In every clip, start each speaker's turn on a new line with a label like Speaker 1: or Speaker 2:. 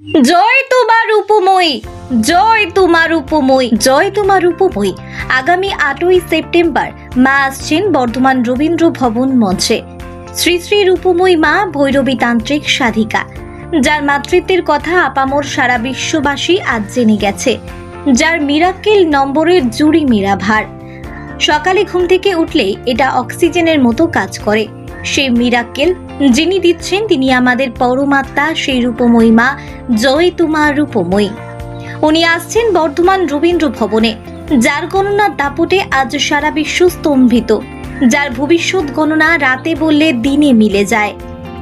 Speaker 1: জয় তোমার উপময়ী, জয় তোমার উপময়ী, জয় তোমার উপময়ী। আগামী আটই সেপ্টেম্বর মা আসছেন বর্ধমান রবীন্দ্র ভবন মঞ্চে। শ্রী শ্রী রূপময়ী মা ভৈরবী তান্ত্রিক সাধিকা, যার মাতৃত্বের কথা আপামর সারা বিশ্ববাসী আজ জেনে গেছে, যার মিরাক্কেল নম্বরের জুড়ি মীরাভার। সকালে ঘুম থেকে উঠলেই এটা অক্সিজেনের মতো কাজ করে। সেই মিরাক্কেল যিনি দিচ্ছেন, তিনি আমাদের পরমাত্মা, সেই রূপময়ী মা, জয় তোমার রূপময়ী। উনি আসছেন বর্ধমান রবীন্দ্র ভবনে, যার গণনার দাপটে আজ সারা বিশ্ব স্তম্ভিত, যার ভবিষ্যৎ গণনা রাতে বললে দিনে মিলে যায়।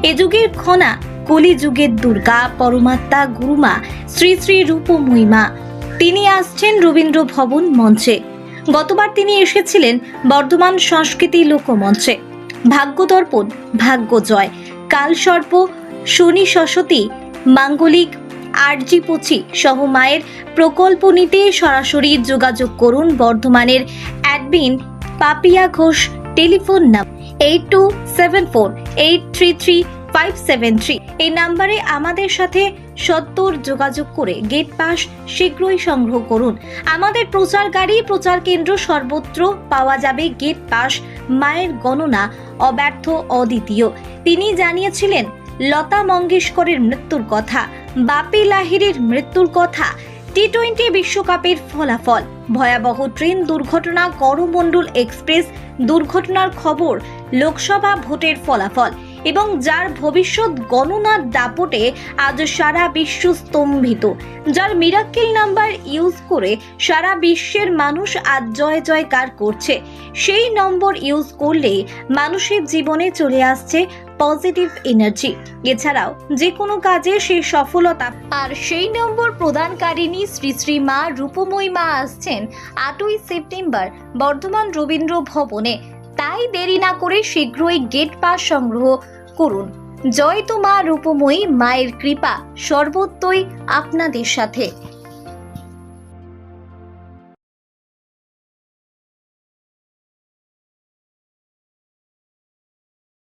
Speaker 1: এ যুগের খনা কলি যুগের দুর্গা, পরমাত্মা, গুরুমা, শ্রী শ্রী রূপময়ী মা। তিনি আসছেন রবীন্দ্র ভবন মঞ্চে। গতবার তিনি এসেছিলেন বর্ধমান সংস্কৃতি লোকমঞ্চে। ভাগ্যদর্পণ ভাগ্য জয় কাল কালসর্প, শনি সরস্বতী, মাঙ্গলিক, আরজি পচি সহ মায়ের প্রকল্প নিতে সরাসরি যোগাযোগ করুন বর্ধমানের admin Papiya Ghosh telephone number eight two seven four eight three three five seven three এই নাম্বারে আমাদের সাথে সত্তর যোগাযোগ করে গেট পাস শীঘ্রই সংগ্রহ করুন আমাদের প্রচার গাড়ি প্রচার কেন্দ্র সর্বত্র পাওয়া যাবে গেট পাস মায়ের গণনা অব্যর্থ অদ্বিতীয় তিনি জানিয়েছিলেন লতা মঙ্গেশকরের মৃত্যুর কথা বাপি লাহিড়ির মৃত্যুর কথা টি টোয়েন্টি বিশ্বকাপের ফলাফল ভয়াবহ ট্রেন দুর্ঘটনা করমণ্ডল এক্সপ্রেস দুর্ঘটনার খবর লোকসভা ভোটের ফলাফল এবং যার ভবিষ্যৎ গণনার দাপটে আজ সারা বিশ্ব স্তম্ভিত, যার মিরাক্কেল নাম্বার ইউজ করে সারা বিশ্বের মানুষ আজ জয় জয়কার করছে। সেই নম্বর ইউজ করলে মানুষের জীবনে চলে আসছে পজিটিভ এনার্জি এছাড়াও যে কোনো কাজে সে সফলতা। আর সেই নম্বর প্রদানকারিণী শ্রী শ্রী মা রূপময়ী মা আসছেন আটই সেপ্টেম্বর বর্ধমান রবীন্দ্র ভবনে। তাই দেরি না করে শীঘ্রই গেট পাস সংগ্রহ করুন। জয় তো মা রূপময়ী মায়ের কৃপা সর্বত্রই আপনাদের সাথে।